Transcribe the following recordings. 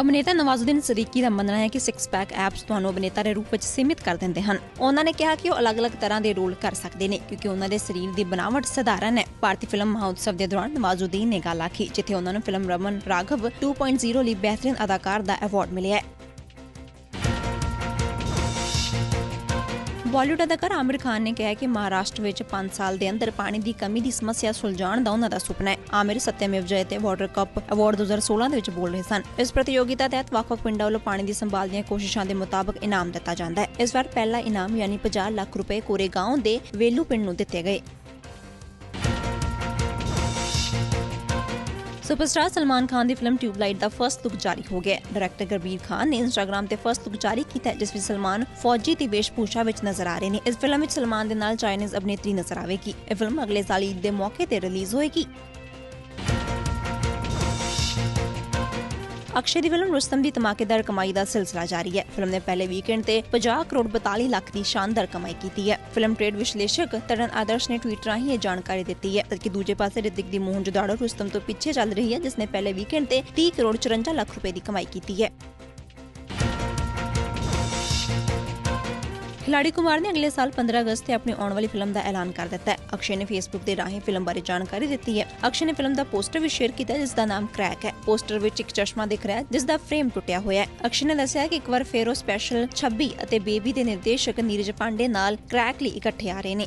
ਅਭਿਨੇਤਾ ਨਵਾਜ਼ੁਦੀਨ ਸਦੀਕੀ ਦਾ ਮੰਨਣਾ ਹੈ ਕਿ ਸਿਕਸ ਪੈਕ ਐਪਸ ਤੁਹਾਨੂੰ ਅਭਿਨੇਤਾ ਦੇ ਰੂਪ ਵਿੱਚ ਸੀਮਿਤ ਕਰ ਦਿੰਦੇ ਹਨ। ਉਹਨਾਂ ਨੇ ਕਿਹਾ ਕਿ ਉਹ ਅਲੱਗ-ਅਲੱਗ ਤਰ੍ਹਾਂ ਦੇ ਰੋਲ ਕਰ ਸਕਦੇ ਨੇ, ਕਿਉਂਕਿ ਉਹਨਾਂ ਦੇ ਸਰੀਰ ਦੀ ਬਣਾਵਟ ਸਧਾਰਨ ਹੈ। ਭਾਰਤੀ ਫਿਲਮ ਮਹੋਤਸਵ ਦੇ ਦੌਰਾਨ ਨਵਾਜ਼ੁਦੀਨ ਨੇ ਗੱਲ ਆਖੀ, ਜਿੱਥੇ ਉਹਨਾਂ ਨੂੰ ਫਿਲਮ ਰਮਨ ਰਾਘਵ 2.0 ਲਈ ਬਿਹਤਰੀਨ ਅਦਾਕਾਰ ਦਾ ਅਵਾਰਡ ਮਿਲਿਆ ਹੈ। ਬਾਲੀਵੁੱਡ ਅਦਾਕਾਰ ਆਮਿਰ ਖਾਨ ਨੇ ਕਿਹਾ ਕਿ ਮਹਾਰਾਸ਼ਟਰ ਵਿੱਚ 5 ਸਾਲ ਦੇ ਅੰਦਰ ਪਾਣੀ ਦੀ ਕਮੀ ਦੀ ਸਮੱਸਿਆ ਸੁਲਝਾਉਣ ਦਾ ਉਹਨਾਂ ਦਾ ਸੁਪਨਾ ਹੈ। Aamir Satyamev Jayate water cup award 2016 ਦੇ ਵਿੱਚ ਬੋਲ ਰਹੇ ਸਨ। ਇਸ ਪ੍ਰਤੀਯੋਗਿਤਾ ਤਹਿਤ ਵੱਖ-ਵੱਖ ਪਿੰਡਾਂ ਵੱਲੋਂ ਪਾਣੀ ਦੀ ਸੰਭਾਲ ਦੀਆਂ ਕੋਸ਼ਿਸ਼ਾਂ ਦੇ ਮੁਤਾਬਕ ਇਨਾਮ ਦਿੱਤਾ ਜਾਂਦਾ ਹੈ। ਇਸ ਵਾਰ ਪਹਿਲਾ ਇਨਾਮ ਯਾਨੀ 50 ਲੱਖ ਰੁਪਏ ਕੋਰੇਗਾਂਵ ਦੇ ਵੇਲੂ ਪਿੰਡ ਨੂੰ ਦਿੱਤੇ ਗਏ। ਸੁਪਰਸਟਾਰ ਸਲਮਾਨ ਖਾਨ ਦੀ ਫਿਲਮ ਟਿਊਬਲਾਈਟ ਦਾ ਫਰਸਟ ਲੁੱਕ ਜਾਰੀ ਹੋ ਗਿਆ ਡਾਇਰੈਕਟਰ ਗਰਬੀਰ ਖਾਨ ਨੇ ਇੰਸਟਾਗ੍ਰam ਤੇ ਫਰਸਟ ਲੁੱਕ ਜਾਰੀ ਕੀਤਾ ਜਿਸ ਵਿੱਚ ਸਲਮਾਨ ਫੌਜੀ ਦੀ ਵੇਸ਼ਭੂਸ਼ਾ ਵਿੱਚ ਨਜ਼ਰ ਆ ਰਹੇ ਨੇ। ਇਸ ਫਿਲਮ ਵਿੱਚ ਸਲਮਾਨ ਦੇ ਨਾਲ ਚਾਈਨੀਜ਼ ਅਭਿਨੇਤਰੀ ਨਜ਼ਰ ਆਵੇਗੀ। ਇਹ ਫਿਲਮ ਅਗਲੇ ਸਾਲ ਈਦ ਦੇ ਮੌਕੇ ਤੇ ਰਿਲੀਜ਼ ਹੋਏਗੀ। ਅਕਸ਼ੇ ਦੀ ਫਿਲਮ ਰੁਸਤਮ ਦੀ ਧਮਾਕੇਦਾਰ ਕਮਾਈ ਦਾ ਸਿਲਸਿਲਾ ਜਾਰੀ ਹੈ। ਫਿਲਮ ਨੇ ਪਹਿਲੇ ਵੀਕਐਂਡ ਤੇ 50 ਕਰੋੜ 42 ਲੱਖ ਦੀ ਸ਼ਾਨਦਾਰ ਕਮਾਈ ਕੀਤੀ ਹੈ। ਫਿਲਮ ਟ੍ਰੇਡ ਵਿਸ਼ਲੇਸ਼ਕ ਤਰਨ ਆਦਰਸ਼ ਨੇ ਟਵੀਟ ਰਾਹੀਂ ਇਹ ਜਾਣਕਾਰੀ ਦਿੱਤੀ ਹੈ, ਜਦਕਿ ਦੂਜੇ ਪਾਸੇ ਰਿਤਿਕ ਦੀ ਮੋਹਨ ਜੁਦਾੜੋ ਰੁਸਤਮ ਤੋਂ ਪਿੱਛੇ ਚੱਲ ਰਹੀ ਹੈ ਜਿਸ ਨੇ ਪਹਿਲੇ ਵੀਕਐਂਡ ਤੇ 30 ਕਰੋੜ 54 ਲੱਖ ਰੁਪਏ ਦੀ ਕਮਾਈ ਕੀਤੀ ਹੈ। ਖਿਲਾੜੀ ਕੁਮਾਰ ਨੇ ਅਗਲੇ ਸਾਲ 15 ਅਗਸਤ ਤੇ ਆਪਣੀ ਆਉਣ ਵਾਲੀ ਫਿਲਮ ਦਾ ਐਲਾਨ ਕਰ ਦਿੱਤਾ ਹੈ। ਅਕਸ਼ੇ ਨੇ ਫੇਸਬੁੱਕ ਦੇ ਰਾਹੀਂ ਫਿਲਮ ਬਾਰੇ ਜਾਣਕਾਰੀ ਦਿੱਤੀ ਹੈ। ਅਕਸ਼ੇ ਨੇ ਫਿਲਮ ਦਾ ਪੋਸਟਰ ਵੀ ਸ਼ੇਅਰ ਕੀਤਾ ਜਿਸ ਦਾ ਨਾਮ ਕ੍ਰੈਕ ਹੈ। ਪੋਸਟਰ ਵਿੱਚ ਇੱਕ ਚਸ਼ਮਾ ਦਿਖ ਰਿਹਾ ਹੈ ਜਿਸ ਦਾ ਫਰੇਮ ਟੁੱਟਿਆ ਹੋਇਆ ਹੈ। ਅਕਸ਼ੇ ਨੇ ਦੱਸਿਆ ਕਿ ਇੱਕ ਵਾਰ ਫੇਰ ਉਹ ਸਪੈਸ਼ਲ 26 ਅਤੇ ਬੇਬੀ ਦੇ ਨਿਰਦੇਸ਼ਕ ਨੀਰਜ ਪਾਂਡੇ ਨਾਲ ਕ੍ਰੈਕ ਲਈ ਇਕੱਠੇ ਆ ਰਹੇ ਨੇ।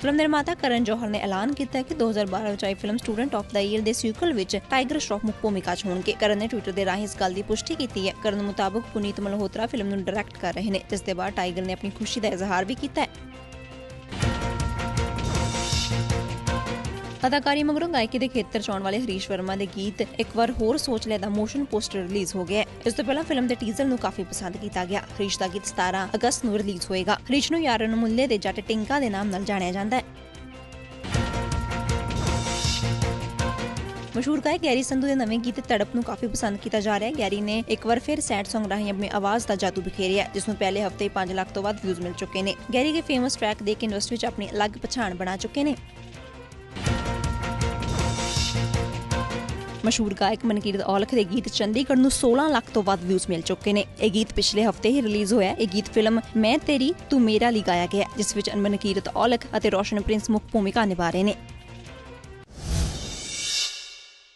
ਫਿਲਮ ਨਿਰਮਾਤਾ ਕਰਨ ਜੋਹਰ ਨੇ ਐਲਾਨ ਕੀਤਾ ਹੈ ਕਿ 2012 ਵਿੱਚ ਆਈ film student of the year ਦੇ ਸੀਕੁਅਲ ਵਿੱਚ ਟਾਈਗਰ ਸ਼ਰਾਫ ਮੁੱਖ ਭੂਮਿਕਾ 'ਚ ਹੋਣਗੇ। ਕਰਨ ਨੇ ਟਵਿੱਟਰ ਦੇ ਰਾਹੀਂ ਇਸ ਗੱਲ ਦੀ ਪੁਸ਼ਟੀ ਕੀਤੀ ਹੈ। ਕਰਨ ਮੁਤਾਬਕ ਪੁਨੀਤ ਮਲਹੋਤਰਾ ਫਿਲਮ ਨੂੰ ਡਾਇਰੈਕਟ ਕਰ ਰਹੇ ਨੇ, ਜਿਸ ਦੇ ਬਾਅਦ ਟਾਈਗਰ ਨੇ ਆਪਣੀ ਖੁਸ਼ੀ ਦਾ ਇਜ਼ਹਾਰ ਵੀ ਕੀਤਾ ਹੈ। ਅਦਾਕਾਰੀ ਮਗਰੋਂ ਗਾਇਕੀ ਦੇ ਖੇਤਰ 'ਚ ਆਉਣ ਵਾਲੇ ਹਰੀਸ਼ ਵਰਮਾ ਦੇ ਗੀਤ ਇੱਕ ਵਾਰ ਹੋਰ ਸੋਚ ਲੈ ਦਾ ਮੋਸ਼ਨ ਪੋਸਟਰ ਰਿਲੀਜ਼ ਹੋ ਗਿਆ ਇਸ ਤੋਂ ਪਹਿਲਾਂ ਫਿਲਮ ਦੇ ਟੀਜ਼ਰ ਨੂੰ ਕਾਫੀ ਪਸੰਦ ਕੀਤਾ ਗਿਆ। ਹਰੀਸ਼ ਦਾ ਗੀਤ 17 ਅਗਸਤ ਨੂੰ ਰਿਲੀਜ਼ ਹੋਏਗਾ। ਹਰੀਸ਼ ਨੂੰ ਯਾਰਨ ਮੁੱਲੇ ਦੇ ਜੱਟ ਟਿੰਕਾ ਦੇ ਨਾਮ ਨਾਲ ਜਾਣਿਆ ਜਾਂਦਾ ਹੈ। ਮਸ਼ਹੂਰ ਗਾਇਕ ਗੈਰੀ ਸੰਧੂ ਦੇ ਨਵੇਂ ਗੀਤ ਤੜਪ ਨੂੰ ਕਾਫੀ ਪਸੰਦ ਕੀਤਾ ਜਾ ਰਿਹਾ ਹੈ। ਗੈਰੀ ਨੇ ਇੱਕ ਵਾਰ ਫਿਰ ਸੈਡ Song ਰਾਹੀਂ ਆਪਣੀ ਆਵਾਜ਼ ਦਾ ਜਾਦੂ ਬਿਖੇਰਿਆ ਹੈ, ਜਿਸ ਨੂੰ ਪਹਿਲੇ ਹਫ਼ਤੇ ਹੀ 5 ਲੱਖ ਤੋਂ ਵੱਧ ਵਿਊਜ਼ ਮਿਲ ਚੁੱਕੇ ਨੇ। ਗੈਰੀ ਦੇ ਫੇਮਸ ਟਰੈਕ ਦੇ ਕੇ ਇੰਡਸਟਰੀ 'ਚ ਆਪਣੀ ਅਲੱਗ ਪਛਾਣ ਬਣਾ ਚੁੱਕੇ ਨੇ। ਮਸ਼ਹੂਰ ਗਾਇਕ ਮਨਕੀਰਤ ਔਲਖ ਦੇ ਗੀਤ ਚੰਡੀਗੜ੍ਹ ਨੂੰ 16 ਲੱਖ ਤੋਂ ਵੱਧ ਵਿਊਜ਼ ਮਿਲ ਚੁੱਕੇ ਨੇ। ਇਹ ਗੀਤ ਪਿਛਲੇ ਹਫ਼ਤੇ ਹੀ ਰਿਲੀਜ਼ ਹੋਇਆ। ਇਹ ਗੀਤ ਫਿਲਮ ਮੈਂ ਤੇਰੀ, ਤੂੰ ਮੇਰਾ ਲਈ ਗਾਇਆ ਗਿਆ ਜਿਸ ਵਿੱਚ ਮਨਕੀਰਤ ਔਲਖ ਅਤੇ ਰੋਸ਼ਨ ਪ੍ਰਿੰਸ ਮੁੱਖ ਭੂਮਿਕਾ ਨਿਭਾ ਰਹੇ ਨੇ।